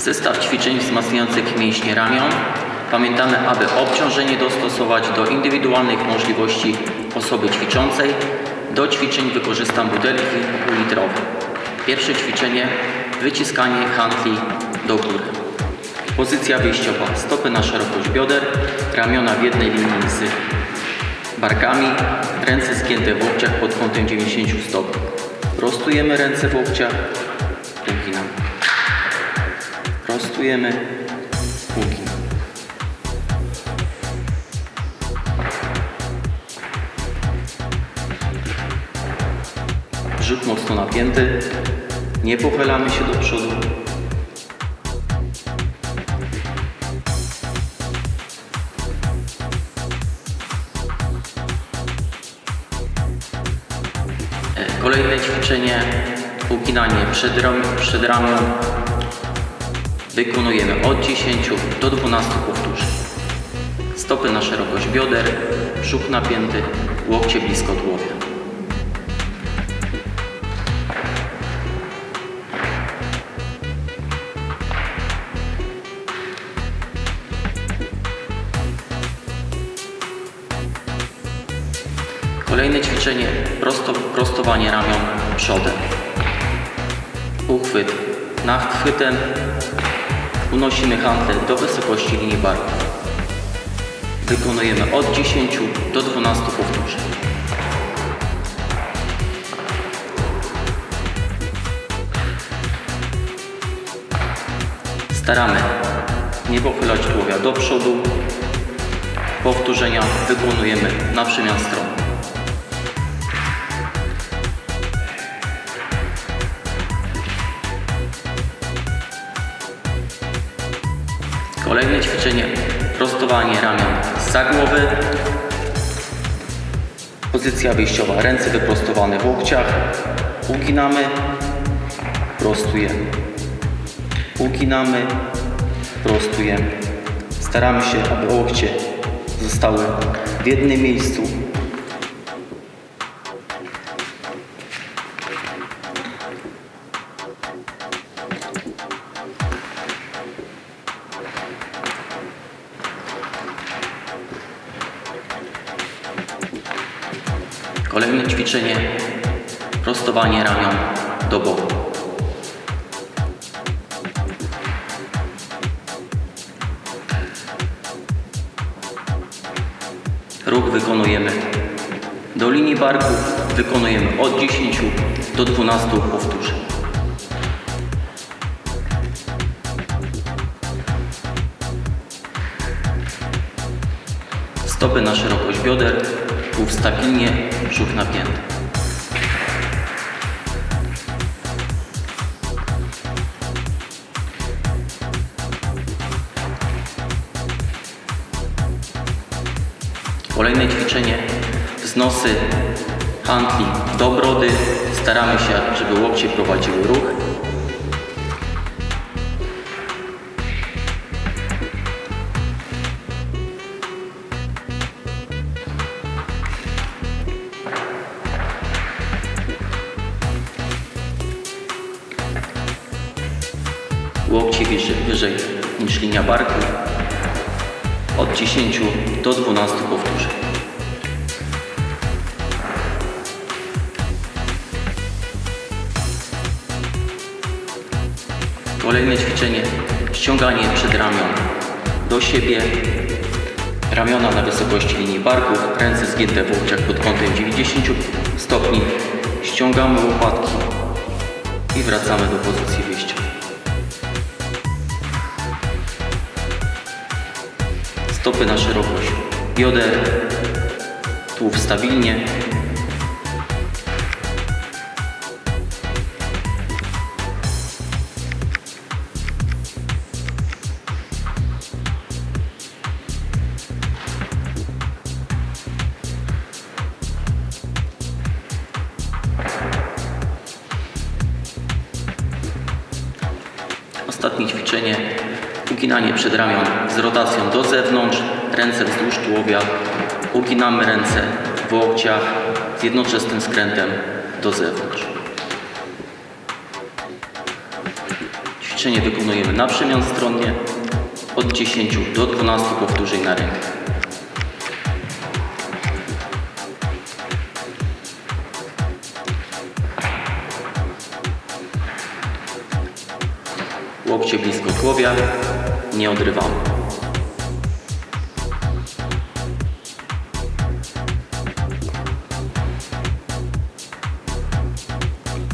Zestaw ćwiczeń wzmacniających mięśnie ramion. Pamiętamy, aby obciążenie dostosować do indywidualnych możliwości osoby ćwiczącej. Do ćwiczeń wykorzystam butelki półlitrowe. Pierwsze ćwiczenie wyciskanie handli do góry. Pozycja wyjściowa. Stopy na szerokość bioder, ramiona w jednej linii z barkami, ręce zgięte w łokciach pod kątem 90 stopni. Prostujemy ręce w łokciach. Prostujemy, uginamy. Brzuch mocno napięty, nie pochylamy się do przodu. E, Kolejne ćwiczenie, uginanie przed, ram, przed. Wykonujemy od 10 do 12 powtórzeń. Stopy na szerokość bioder, brzuch napięty, łokcie blisko tułowia. Kolejne ćwiczenie, prosto, prostowanie ramion przodem. Uchwyt. Nachwytem unosimy hantel do wysokości linii barków. Wykonujemy od 10 do 12 powtórzeń. Staramy nie pochylać tułowia do przodu. Powtórzenia wykonujemy na przemian stron. Kolejne ćwiczenie prostowanie ramion za głowy. Pozycja wyjściowa, ręce wyprostowane w łokciach. Uginamy, prostujemy. Uginamy, prostujemy. Staramy się, aby łokcie zostały w jednym miejscu. Kolejne ćwiczenie prostowanie ramion do boku. Ruch wykonujemy do linii barku, wykonujemy od 10 do 12 powtórzeń. Stopy na szerokość bioder, tułów stabilnie, brzuch napięty. Kolejne ćwiczenie, wznosy handli do brody. Staramy się, żeby łokcie prowadziły ruch. Łokcie wyżej, niż linia barku. Od 10 do 12 powtórzeń. Kolejne ćwiczenie. Ściąganie przed ramion do siebie. Ramiona na wysokości linii barków. Ręce zgięte w łokciach pod kątem 90 stopni. Ściągamy łopatki i wracamy do pozycji wyjścia. Stopy na szerokość bioder, tułów stabilnie. Ostatnie ćwiczenie. Uginanie przed ramion z rotacją do zewnątrz, ręce wzdłuż tułowia. Uginamy ręce w łokciach z jednoczesnym skrętem do zewnątrz. Ćwiczenie wykonujemy na przemian stronnie od 10 do 12 powtórzeń na rękę. Łokcie blisko tułowia, nie.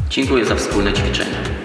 Dziękuję za wspólne ćwiczenie.